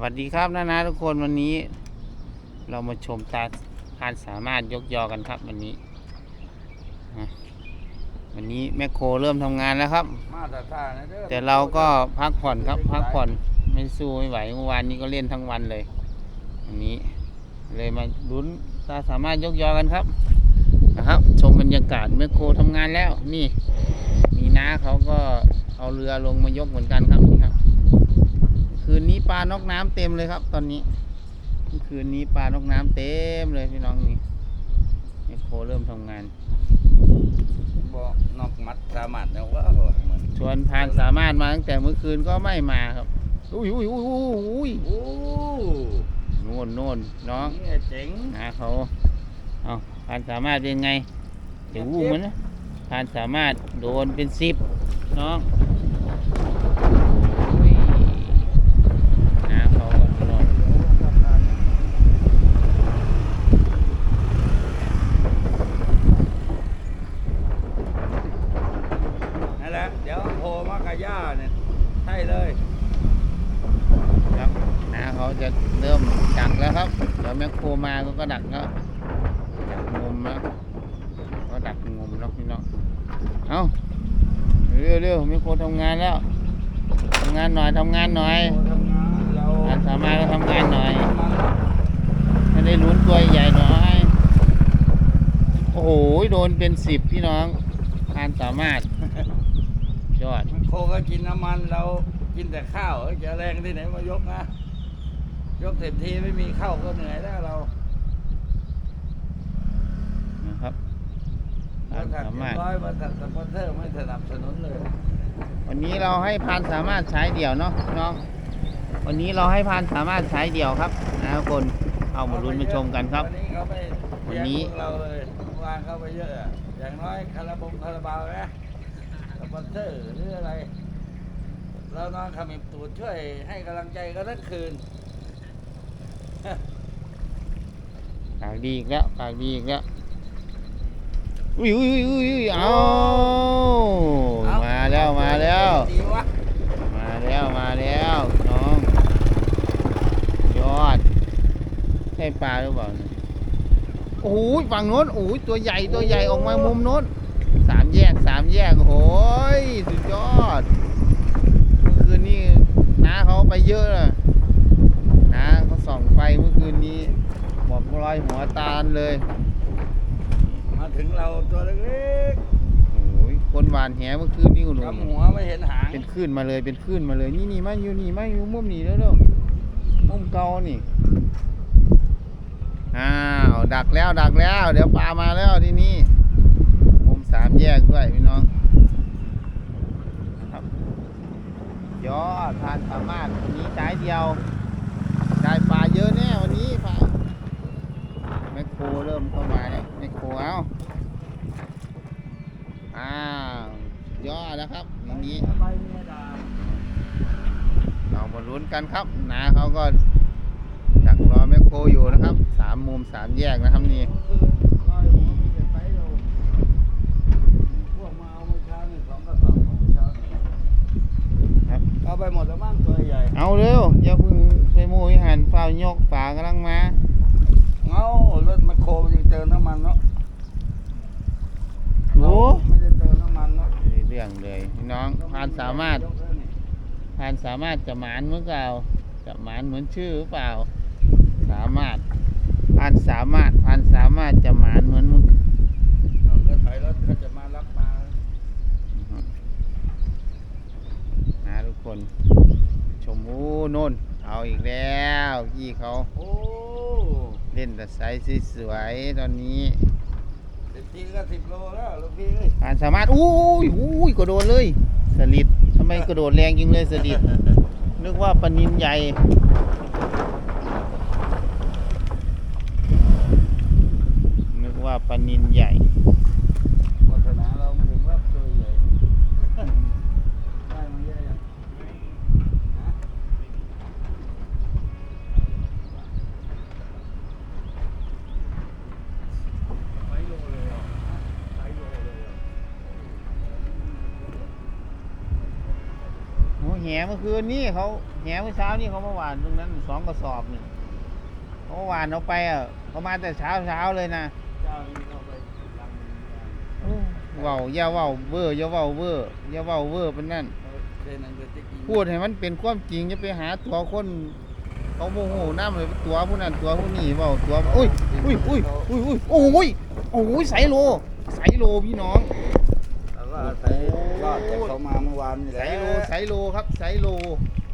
วัสดีครับนานาทุกคนวันนี้ เรามาชมตาทานสามารถยกยอกันครับวันนี้อะวันนี้แมคโครเริ่มทำงานแล้วครับ มาตรฐานนะเด้อแต่เราก็พักผ่อนครับพักผ่อนไม่สู้ไม่ไหวเมื่อวานนี้ก็เล่นทั้งวันเลยวันนี้ เลยมาลุ้นตาสามารถยกยอกันครับนะครับ ชมบรรยากาศแมคโครทำงานแล้วนี่ มีน้าเขาก็เอาเรือลงมายกเหมือนกันครับนี่ครับ คืนนี้ปลานกน้ำเต็มเลยครับ ตอนนี้ คืนนี้ปลานกน้ำเต็มเลยพี่น้องนี่แมคโครเริ่มทำงานบอกนอกมัดสามารถเนี่ยว่าเหมือนชวนพานสามารถมาตั้งแต่เมื่อคืนก็ไม่มาครับอุ้ยอุ้ยอุ้ยอุ้ยโอ้โน่นโน่นน้องนี่เจ๋งนะเขาเอาพานสามารถเป็นไงเดี๋ยววู้มันนะพานสามารถโดนเป็นสิบน้องโอ้ยนะเขาก็โน่น นั่นแหละเดี๋ยวโผล่มากระย่าเนี่ยใช่เลย ครับนะ เขาจะเริ่มดักแล้วครับ เดี๋ยวแมคโครมาก็ก็ดักแล้วดักงมแล้วก็ดักงมแล้วพี่น้องเอาเร็วเร็วแมคโครทำงานแล้วทำงานหน่อยทำงานหน่อยโผล่ทำงานสามารถก็ทำงานหน่อยให้ได้ลุ้นตัวใหญ่หน่อยโอ้โหโดนเป็นสิบพี่น้องพานสามารถยอดโคก็กินน้ำมันเรากินแต่ข้าวจะแรงที่ไหนมายกนะ ยกเต็มทีไม่มีข้าวก็เหนื่อยแล้วเรานะครับบพานริษัทสามารถร้อยบริษัทสปอนเซอร์ไม่สนับสนุนเลย วันนี้เราให้พานสามารถใช้เดี่ยวเนาะพี่น้อง วันนี้เราให้พานสามารถใช้เดี่ยวครับนะทุกคนเอามาลุ้นมาชมกันครับ วันนี้เขาไปวันนี้เลี้ยงพวกเราเลยเมื่อวานเข้าไปเยอะอะ อย่างน้อยคาราบงคาราบาวนะสปอนเซอร์หรืออะไร เรานอนขมิบตูดช่วยให้กำลังใจกันทั้งคืน ปากดีอีกแล้วปากดีอีกแล้วอุ้ยอุ้ยอุ้ยอุ้ยอุ้ยเอาเอ้มาแล้วมาแล้ว ดีวะมาแล้วมาแล้วน้องยอดใช่ปลาหรือเปล่าเนี่ยโอ้ยฝั่งโน้นโอ้ยตัวใหญ่ตัวใหญ่ออกมามุมโน้นสามแยกสามแยกโอ้ยสุดยอดเมื่อคืนนี้น้าเขาไปเยอะเลยน้าเขาส่องไฟเมื่อคืนนี้บอก รอยหัวตาลเลยมาถึงเราตัวเล็กโอ้ยคนหวานแหเมื่อคืนนี้คุณๆกำหัวไม่เห็นหางเป็นคลื่นมาเลยเป็นคลื่นมาเลย นี่นี่มาอยู่นี่มาอยู่มุมนี้แล้วเร็วมุมเก่านี่อ้าวดักแล้วดักแล้ว เดี๋ยวปลามาแล้วที่นี่มุมสามแยกด้วยพี่น้องครับยอดทานสามารถวันนี้จ่ายเดียวได้ปลาเยอะแน่วันนี้ปลาแมค โครเริ่มเข้ามาแล้วแมคโครเอาอ้าวยอดแล้วครับทีนี้ใบเมียด่าเรามาลุ้นกันครับนาเขาก็ดักรอแมคโครอยู่นะครับสามมุมสามแยกนะครับนี่คือลอยหัวมีแต่ไซส์เราพวกมาเอาเมื่อเช้านี่สองกระสอบของเมื่อเช้านี่ครับเอาไปหมดแล้วมั้งตัวใหญ่ เอาเร็วอย่าเพึ่งไปโมยหันเฝ้ายกป่ากำลังมา เอารถแมคโครมันยังเติมน้ำมันเนาะโอ้ไม่ได้เติมน้ำมันเนาะเรื่องเลยพี่น้องพานสามารถยกแล้วนี่พานสามารถจะหมานเหมือนเก่าจะหมานเหมือนชื่อหรือเปล่า สามารถพานสามารถพานสามารถจะหมานเหมือนมึงเอาก็ถอยรถเขาจะมารับมานะทุกคน ชมอู้โน่นเอาอีกแล้วพี่เขาโอ้ เล่นแต่ไซส์สวยๆตอนนี้เต็มที่ก็สิบโลแล้วลูกพี่เอ้ยผ่านสามารถอู้ยอู้ยกระโดดเลยสลิดทำไมกระโดดแรงจริงเลยสลิดนึกว่าปลานินใหญ่นึกว่าปลานินใหญ่ วาสนาเราไม่ถึงรับตัวใหญ่ ได้มาเยอะยังฮะไซส์โลเลยเหรอไซส์โลเลยเหรอ โอ้ แหเมื่อคืนนี่เขาแหเมื่อเช้านี่เขามาหวานตรงนั้นสองกระสอบนี่เขามาหวานเอาไปอะเขามาแต่เช้าเช้าเลยนะเจ้านี่ก็ไปลำเว้าอย่าเว้าเวอร์อย่าเว้าเวอร์อย่าเว้าเวอร์เป็นนั่นเส้นนั้นก็จะกินพูดให้มันเป็นความจริงอย่าไปหาตัวคนเขาโมโหน้ำเลยตัวผู้นั้นตัวผู้นี้เว้าตัวอุ้ยอุ้ยอุ้ยอุ้ยอุ้ยโอ้ยโอ้ยใสโลใสโลพี่น้อง แล้วก็ใส่รอดจากเขามาเมื่อวานนี่แหใสละโลใสโลครับใสโล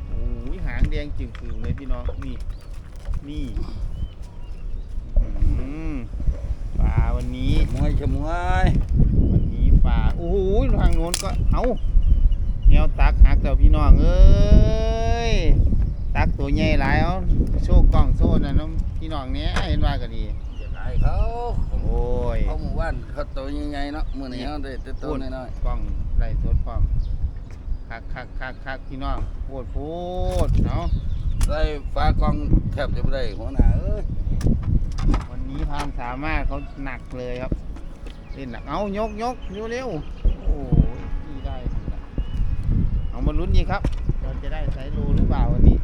โอ้ยหางแดงจึงๆเลยพี่น้องนี่นี่อืมปลาวันนี้มวยชะมวยวันนี้ปลาโอ้โหทางโน้นก็เอาแนวตักหักแต่พี่น้องเอ้ยตักตัวใหญ่หลายเอาโชว์กล้องโซ่นั่นเนาะพี่น้องเนี้ยเห็นว่าก็ดี อย่าได้เขาโอ้ยเขาหมู่บ้านเขาโตใหญ่ๆเนาะมื้อนี้เขาได้แต่โตน้อยกล้องไล่สดความคักคักคักคักพี่น้องโพดโพดเนาะๆได้ฟ้ากล้องแทบจะไม่ได้หัวหน้าเอ้ยวันนี้ทามสามารถเขาหนักเลยครับเล่นหนักเอายกยกเร็วเร็วโอ้ยนี่ได้ดีละเอามาลุ้นดีครับเราจะได้ไซโลหรือเปล่าวันนี้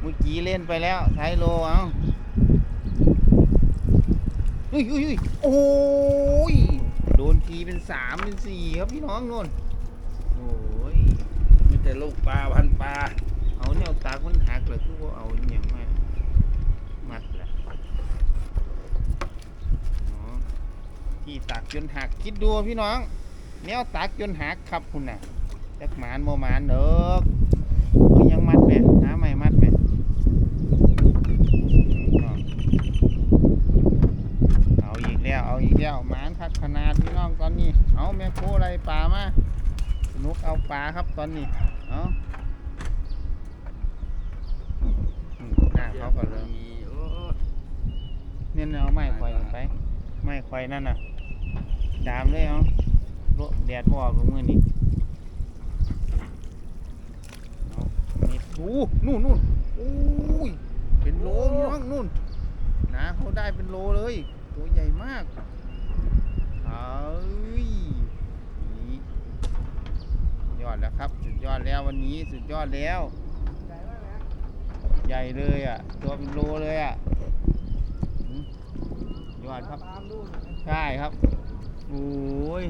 เมื่อกี้เล่นไปแล้วไซโลเอา เฮ้ยเฮ้ยเฮ้ยโอ้ย โดนทีเป็นสามเป็นสี่ครับพี่น้องนนโอ้ยมีแต่ลูกปลาพันปลา เอาแนวตากันหักเลยคือว่าเอาอย่างมามัดแหละที่ตักจนหักคิดดูพี่น้อง แนวตักจนหักครับคุณน่ะจักหมานโมหมานเด้อเอายังมัดแม่หาไม่มัดแม่น้องเอาอีกแล้วเอาอีกแล้วหมา นาดพี่น้องตอนนี้ เอาแม่โคอะไรปลามาสนุกเอาปลาครับตอนนี้ เอาหน้าเขาก็เริ่มมีโอ้เนี่ยเอาไม้ควายไป ไม้ควายนั่นน่ะ ดามเลยเอาโลแดดบอกลงมือนี่นี่ดูนู่นนู่นโอ้ย เป็นโลพี่น้องนู่นนะเขาได้เป็นโลเลย ตัวใหญ่มาก เอ้ยนี่ยอดแล้วครับสุดยอดแล้ววันนี้สุดยอดแล้ว ใหญ่เลยอะ ตัวเป็นโลเลยอะยอดครับ ใช่ครับ โอ้ย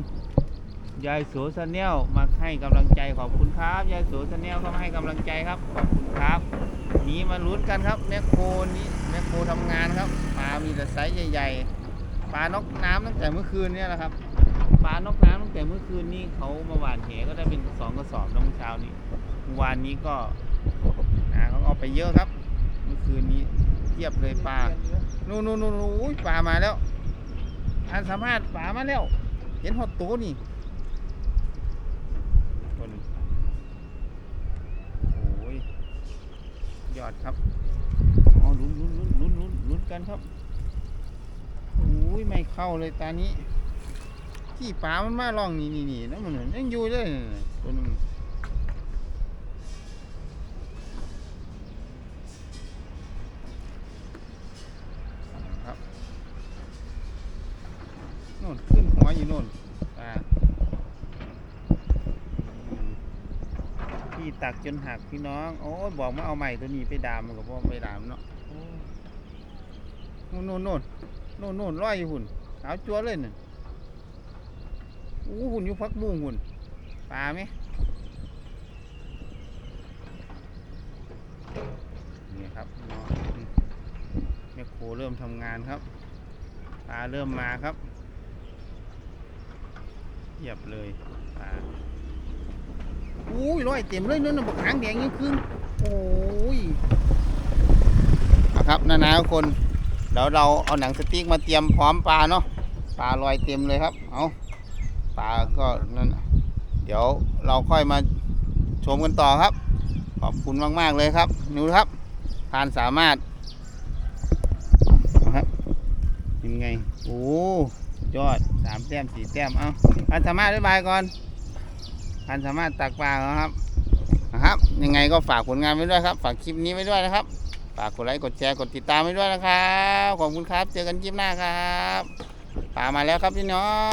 ยายโสสแนลมาให้กำลังใจขอบคุณครับยายโสสแนลเข้ามาให้กำลังใจครับขอบคุณครับนี้มาลุ้นกันครับแมคโครนี้แมคโครทำงานครับปลามีแต่ไซส์ใหญ่ ๆ ปลานกน้ำตั้งแต่เมื่อคืนเนี่ยแหละครับปลานกน้ำตั้งแต่เมื่อคืนนี้เขามาหวานแหก็ได้เป็นสองกระสอบแล้วเมื่อเช้านี้วานนี้ก็นะเขาเอาไปเยอะครับ เมื่อคืนนี้เทียบเลยปลานู่นนู่นนู่นอุ้ยปลามาแล้วอันสามารถปลามาแล้ว เห็นหดตัวนี่คนโอ้ยยอดครับอ๋อลุ้นลุ้นลุ้นลุ้นลุ้นลุ้นกันครับ เข้าเลยตานี้ที่ปลามันมาล่องนี่นี่นี่นะมันยังอยู่เลยนั่นน่ะตัวนึงครับโน่นขึ้นหัวอยู่โน่นปลาอืมที่ตักจนหักพี่น้อง โอ้บอกมาเอาใหม่ตัวนี้ไปดามมันก็บอกไปดามเนาะโน่นโน่นโน่นโน่นโน่นลอยอยู่หุ่น สาวจัวเลยน่ะอู้หุ่นอยู่พักบุ้งหุ่นปลาไหมนี่ครับน้องอืมแม่โคเริ่มทำงานครับปลาเริ่มมาครับเหยียบเลยปลาอุ้ยร้อยเต็มเลยนั่นน่ะบักหางแดงยังครึ่งโอ้ยครับนานาทุกคน เดี๋ยวเราเอาหนังสติ๊กมาเตรียมพร้อมปลาเนาะปลาลอยเต็มเลยครับ เอาปลาก็นั่นเดี๋ยวเราค่อยมาชมกันต่อครับ ขอบคุณมาก ๆ เลยครับนิวครับทานสามารถเอาครับเป็นไงโอ้ยอดสามแต้มสี่แต้มเอาทานสามารถบ๊ายบายก่อนทานสามารถตักปลาก่อนครับนะครับ ยังไงก็ฝากผลงานไว้ด้วยครับ ฝากคลิปนี้ไว้ด้วยนะครับ ฝากกดไลค์กดแชร์กดติดตามไว้ด้วยนะครับ ขอบคุณครับ เจอกันคลิปหน้าครับป่ามาแล้วครับพี่น้อง